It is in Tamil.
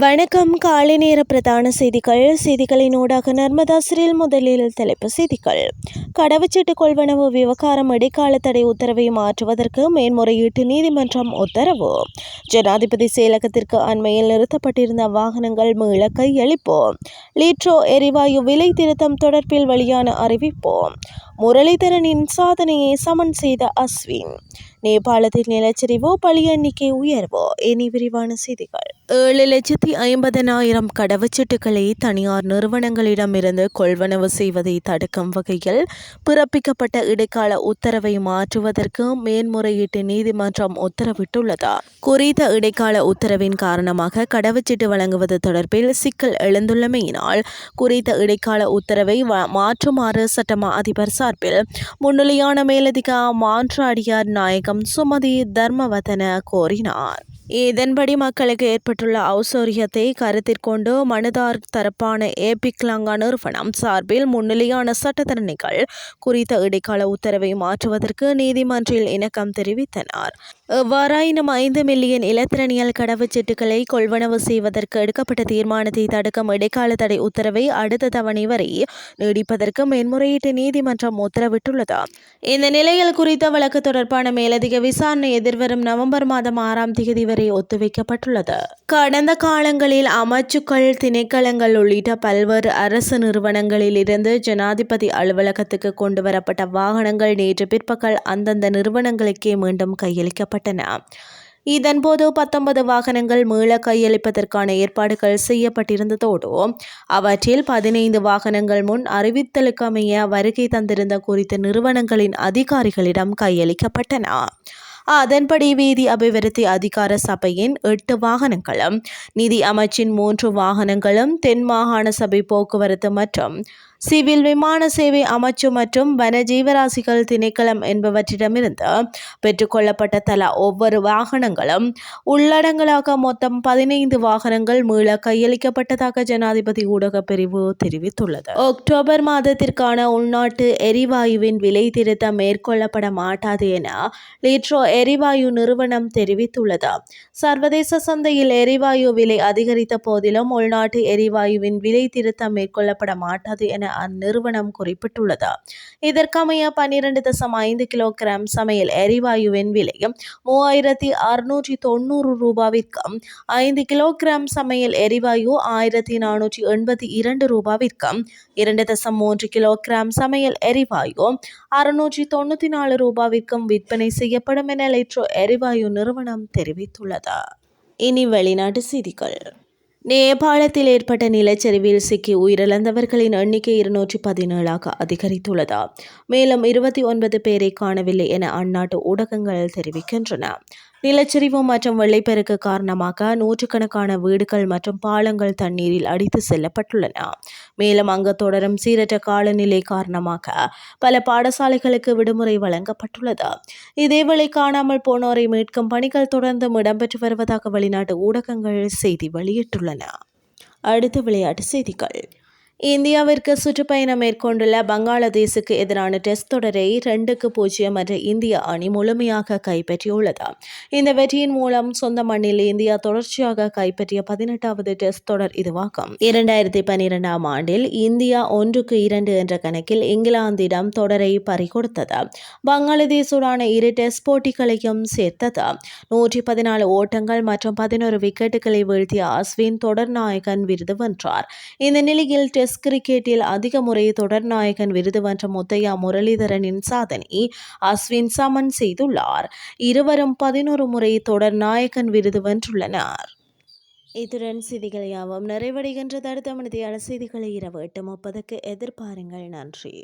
வணக்கம். காலை நேர பிரதான செய்திகள். செய்திகளின் ஊடாக நர்மதா சிறில் முதலில் தலைப்பு செய்திகள். கடவுச்சீட்டு கொள்வனவு விவகாரம் இடைக்கால தடை உத்தரவை மாற்றுவதற்கு மேன்முறையீட்டு நீதிமன்றம் உத்தரவு. ஜனாதிபதி செயலகத்திற்கு அண்மையில் நிறுத்தப்பட்டிருந்த வாகனங்கள் மீள கையளிப்பு லீட்ரோ எரிவாயு விலை திருத்தம் தொடர்பில் வெளியான அறிவிப்பு முரளிதரனின் சாதனையை சமன் செய்த அஸ்வின். நேபாளத்தில் நிலச்சரிவு பலி எண்ணிக்கை உயர்வு. இனி விரிவான செய்திகள். ஏழு லட்சத்தி ஐம்பதனாயிரம் கடவுச்சீட்டுகளை தனியார் நிறுவனங்களிடமிருந்து கொள்வனவு செய்வதை தடுக்கும் வகையில் பிறப்பிக்கப்பட்ட இடைக்கால உத்தரவை மாற்றுவதற்கு மேன்முறையீட்டு நீதிமன்றம் உத்தரவிட்டுள்ளது. குறித்த இடைக்கால உத்தரவின் காரணமாக கடவுச்சீட்டு வழங்குவது தொடர்பில் சிக்கல் எழுந்துள்ளமையினால் குறித்த இடைக்கால உத்தரவை மாற்றுமாறு சட்டமா அதிபர் சார்பில் முன்னிலையான மேலதிக மாற்றாடியார் நாயகம் சுமதி தர்மவதன கோரினார். இதன்படி மக்களுக்கு ஏற்பட்டுள்ள ஔசோரியத்தை கருத்திற்கொண்டு மனுதார் தரப்பான ஏபிக் லங்கா நிறுவனம் சார்பில் முன்னிலையான சட்டத்தரணிகள் குறித்த இடைக்கால உத்தரவை மாற்றுவதற்கு நீதிமன்றில் இணக்கம் தெரிவித்தனர். இவ்வாறாயினும் ஐந்து மில்லியன் இலத்திரனியல் கடவுச்சீட்டுகளை கொள்வனவு செய்வதற்கு எடுக்கப்பட்ட தீர்மானத்தை தடுக்கும் இடைக்கால தடை உத்தரவை அடுத்த தவணை வரை நீடிப்பதற்கு மேன்முறையீட்டு நீதிமன்றம் உத்தரவிட்டுள்ளது. இந்த நிலையில் குறித்த வழக்கு தொடர்பான மேலதிக விசாரணை எதிர்வரும் நவம்பர் மாதம் ஆறாம் தேதி வரை வரை ஒத்திவைக்கப்பட்டுள்ளது. கடந்த காலங்களில் அமைச்சுக்கள் திணைக்களங்கள் உள்ளிட்ட பல்வேறு அரசு நிறுவனங்களில் இருந்து ஜனாதிபதி அலுவலகத்துக்கு கொண்டு வரப்பட்ட வாகனங்கள் நேற்று பிற்பகல் அந்தந்த நிறுவனங்களுக்கே மீண்டும் கையளிக்கப்பட்டன. இதன்போது பத்தொன்பது வாகனங்கள் மீள கையளிப்பதற்கான ஏற்பாடுகள் செய்யப்பட்டிருந்ததோடு அவற்றில் பதினைந்து வாகனங்கள் முன் அறிவித்தலுக்கு அமைய வருகை தந்திருந்த குறித்த நிறுவனங்களின் அதிகாரிகளிடம் கையளிக்கப்பட்டன. அதன்படி வீதி அபிவிருத்தி அதிகார சபையின் எட்டு வாகனங்களும் நிதி அமைச்சின் மூன்று வாகனங்களும் தென் மாகாண சபை போக்குவரத்து மற்றும் சிவில் விமான சேவை அமைச்சு மற்றும் வன ஜீவராசிகள் திணைக்களம் என்பவற்றிடமிருந்து பெற்றுக்கொள்ளப்பட்ட தலா ஒவ்வொரு வாகனங்களும் உள்ளடங்கலாக மொத்தம் பதினைந்து வாகனங்கள் மீள கையளிக்கப்பட்டதாக ஜனாதிபதி ஊடக பிரிவு தெரிவித்துள்ளது. அக்டோபர் மாதத்திற்கான உள்நாட்டு எரிவாயுவின் விலை திருத்தம் மேற்கொள்ளப்பட மாட்டாது என லிட்ரோ எரிவாயு நிறுவனம் தெரிவித்துள்ளது. சர்வதேச சந்தையில் எரிவாயு விலை அதிகரித்த போதிலும் உள்நாட்டு எரிவாயுவின் விலை திருத்தம் மேற்கொள்ளப்பட மாட்டாது என அந்நிறுவனம் குறிப்பிட்டுள்ளது. இதற்கமைய பன்னிரண்டு தசம் ஐந்து கிலோகிராம் சமையல் எரிவாயுவின் விலையும் மூவாயிரத்தி அறுநூற்றி தொண்ணூறு ரூபாவிற்கும் ஐந்து கிலோகிராம் சமையல் எரிவாயு ஆயிரத்தி நானூற்றி எண்பத்தி இரண்டு ரூபாவிற்கும் இரண்டு தசம் மூன்று கிலோகிராம் சமையல் எரிவாயு அறுநூற்றி தொண்ணூற்றி நாலு ரூபாவிற்கும் விற்பனை செய்யப்படும் என லிட்ரோ எரிவாயு நிறுவனம் தெரிவித்துள்ளது. இனி வெளிநாட்டு செய்திகள். நேபாளத்தில் ஏற்பட்ட நிலச்சரிவில் சிக்கி உயிரிழந்தவர்களின் எண்ணிக்கை இருநூற்றி பதினேழாக அதிகரித்துள்ளது. மேலும் இருபத்தி ஒன்பது பேரை காணவில்லை என அந்நாட்டு ஊடகங்கள் தெரிவிக்கின்றன. நிலச்சரிவு மற்றும் வெள்ளைப்பெருக்கு காரணமாக நூற்றுக்கணக்கான வீடுகள் மற்றும் பாலங்கள் தண்ணீரில் அடித்து செல்லப்பட்டுள்ளன. மேலும் அங்கு தொடரும் சீரற்ற காலநிலை காரணமாக பல பாடசாலைகளுக்கு விடுமுறை வழங்கப்பட்டுள்ளது. இதேவேளை காணாமல் போனோரை மீட்கும் பணிகள் தொடர்ந்தும் இடம்பெற்று வருவதாக வெளிநாட்டு ஊடகங்கள் செய்தி வெளியிட்டுள்ளன. அடுத்த விளையாட்டு செய்திகள். இந்தியாவிற்கு சுற்றுப்பயணம் மேற்கொண்டுள்ள பங்களாதேசுக்கு எதிரான டெஸ்ட் தொடரை ரெண்டுக்கு பூஜ்ஜியம் என்ற இந்திய அணி முழுமையாக கைப்பற்றியுள்ளது. இந்த வெற்றியின் மூலம் சொந்த மண்ணில் இந்தியா தொடர்ச்சியாக கைப்பற்றிய பதினெட்டாவது டெஸ்ட் தொடர் இதுவாகும். இரண்டாயிரத்தி பன்னிரெண்டாம் ஆண்டில் இந்தியா ஒன்றுக்கு இரண்டு என்ற கணக்கில் இங்கிலாந்திடம் தொடரை பறிகொடுத்தது. பங்களாதேசுடான இரு டெஸ்ட் போட்டிகளையும் சேர்த்தது. நூற்றி பதினாலு ஓட்டங்கள் மற்றும் பதினோரு விக்கெட்டுகளை வீழ்த்திய அஸ்வின் தொடர் நாயகன் விருது வென்றார். இந்த நிலையில் டெஸ்ட் டெஸ்ட் கிரிக்கெட்டில் அதிக முறை தொடர் நாயகன் விருது வென்ற முத்தையா முரளிதரனின் சாதனை அஸ்வின் சமன் செய்துள்ளார். இருவரும் பதினோரு முறை தொடர் நாயகன் விருது வென்றுள்ளனர். இத்துடன் செய்திகள் யாவும் நிறைவடைகின்ற தடுத்த மனதையான செய்திகளை இரவு எட்டு முப்பதுக்கு எதிர்பாருங்கள். நன்றி.